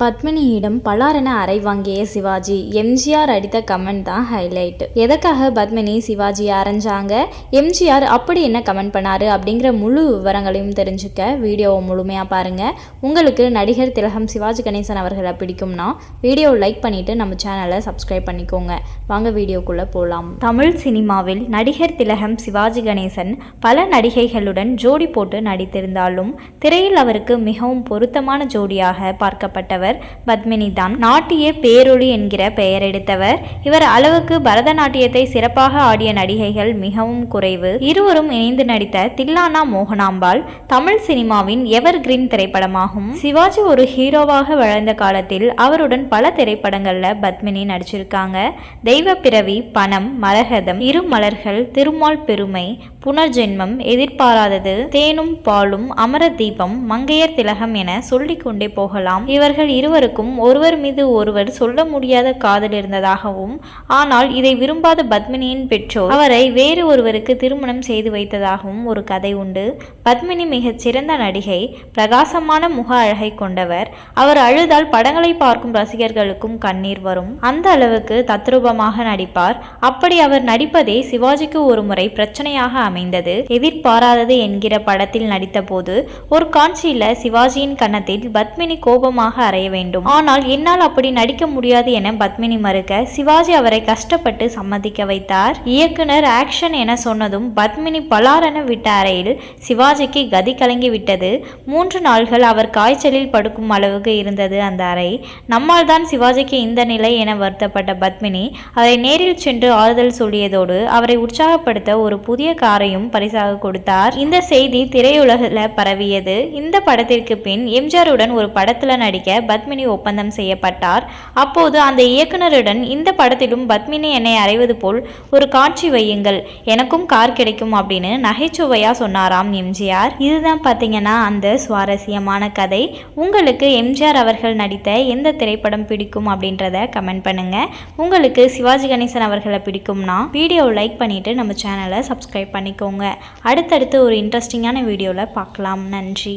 பத்மினியிடம் பலாரென அறை வாங்கிய சிவாஜி எம்ஜிஆர் அடித்த கமெண்ட் தான் ஹைலைட் எதற்காக பத்மினி சிவாஜியை அரைஞ்சாங்க? எம்ஜிஆர் அப்படி என்ன கமெண்ட் பண்ணாரு அப்படிங்கிற முழு விவரங்களையும் தெரிஞ்சுக்க வீடியோவை முழுமையாக பாருங்க. உங்களுக்கு நடிகர் திலகம் சிவாஜி கணேசன் அவர்களை பிடிக்கும்னா வீடியோவை லைக் பண்ணிட்டு நம்ம சேனலை சப்ஸ்கிரைப் பண்ணிக்கோங்க. வாங்க வீடியோக்குள்ளே போகலாம் தமிழ் சினிமாவில் நடிகர் திலகம் சிவாஜி கணேசன் பல நடிகைகளுடன் ஜோடி போட்டு நடித்திருந்தாலும் திரையில் அவருக்கு மிகவும் பொருத்தமான ஜோடியாக பார்க்கப்பட்டவர் பத்மினி தான் நாட்டிய பேரொளி என்கிற பெயர் எடுத்தவர். இவர் அளவுக்கு பரதநாட்டியத்தை சிறப்பாக ஆடிய நடிகைகள் மிகவும் குறைவு. இருவரும் இணைந்து நடித்த தில்லானா மோகனாம்பாள் தமிழ் சினிமாவின் எவர் கிரீன் திரைப்படமாகும். சிவாஜி ஒரு ஹீரோவாக வளர்ந்த காலத்தில் அவருடன் பல திரைப்படங்கள்ல பத்மினி நடிச்சிருக்காங்க. தெய்வ பிறவி பணம் மரகதம் இரு மலர்கள் திருமால் பெருமை புனர்ஜென்மம் எதிர்பாராதது. தேனும் பாலும் அமர தீபம் மங்கையர் திலகம் என சொல்லிக் கொண்டே போகலாம். இவர்கள் இருவருக்கும் ஒருவர் மீது ஒருவர் சொல்ல முடியாத காதல் இருந்ததாகவும் ஆனால் இதை விரும்பாத பத்மினியின் பெற்றோர் அவரை வேறு ஒருவருக்கு திருமணம் செய்து வைத்ததாகவும் ஒரு கதை உண்டு. பத்மினி மிகச் சிறந்த நடிகை பிரகாசமான முக அழகை கொண்டவர். அவர் அழுதால் படங்களை பார்க்கும் ரசிகர்களுக்கும் கண்ணீர் வரும். அந்த அளவுக்கு தத்ரூபமாக நடிப்பார். அப்படி அவர் நடிப்பதே சிவாஜிக்கு ஒரு முறை பிரச்சனையாக அமைந்தது. எதிர்பாராதது என்கிற படத்தில் நடித்தபோது ஒரு காட்சியில சிவாஜியின் கன்னத்தில் பத்மினி கோபமாக அறைய வேண்டும். ஆனால் என்னால் அப்படி நடிக்க முடியாது என பத்மினி மறுக்க சிவாஜி அவரை கஷ்டப்பட்டு சம்மதிக்க வைத்தார். இயக்குனர் ஆக்ஷன் என சொன்னதும் பத்மினி பலாரென விட்ட அறையில் சிவாஜிக்கு கதி கலங்கி விட்டது. மூன்று நாள்கள் அவர் காய்ச்சலில் படுக்கும் அளவுக்கு இருந்தது அந்த அறை. நம்மால் தான் சிவாஜிக்கு இந்த நிலை என வருத்தப்பட்ட பத்மினி அவரை நேரில் சென்று ஆறுதல் சொல்லியதோடு அவரை உற்சாகப்படுத்த ஒரு புதிய எம்ஜிஆரையும் பரிசாக கொடுத்தார். இந்த செய்தி திரையுலகில் பரவியது. இந்த படத்திற்கு பின் எம்ஜிஆருடன் ஒரு படத்தில் நடிக்க பத்மினி ஒப்பந்தம் செய்யப்பட்டார். அப்போது அந்த இயக்குனருடன் இந்த படத்திலும் பத்மினி என்னை அறைவது போல் ஒரு காட்சி வையுங்கள். எனக்கும் கார் கிடைக்கும் அப்படின்னு நகைச்சுவையா சொன்னாராம் எம்ஜிஆர். இதுதான் பார்த்தீங்கன்னா அந்த சுவாரஸ்யமான கதை. உங்களுக்கு எம்ஜிஆர் அவர்கள் நடித்த எந்த திரைப்படம் பிடிக்கும் அப்படின்றத கமெண்ட் பண்ணுங்க. உங்களுக்கு சிவாஜி கணேசன் அவர்களை பிடிக்கும்னா வீடியோ லைக் பண்ணிட்டு நம்ம சேனலை சப்ஸ்கிரைப் பண்ணிக்கோங்க. அடுத்தடுத்து ஒரு இன்ட்ரெஸ்டிங்கான வீடியோவில் பார்க்கலாம். நன்றி.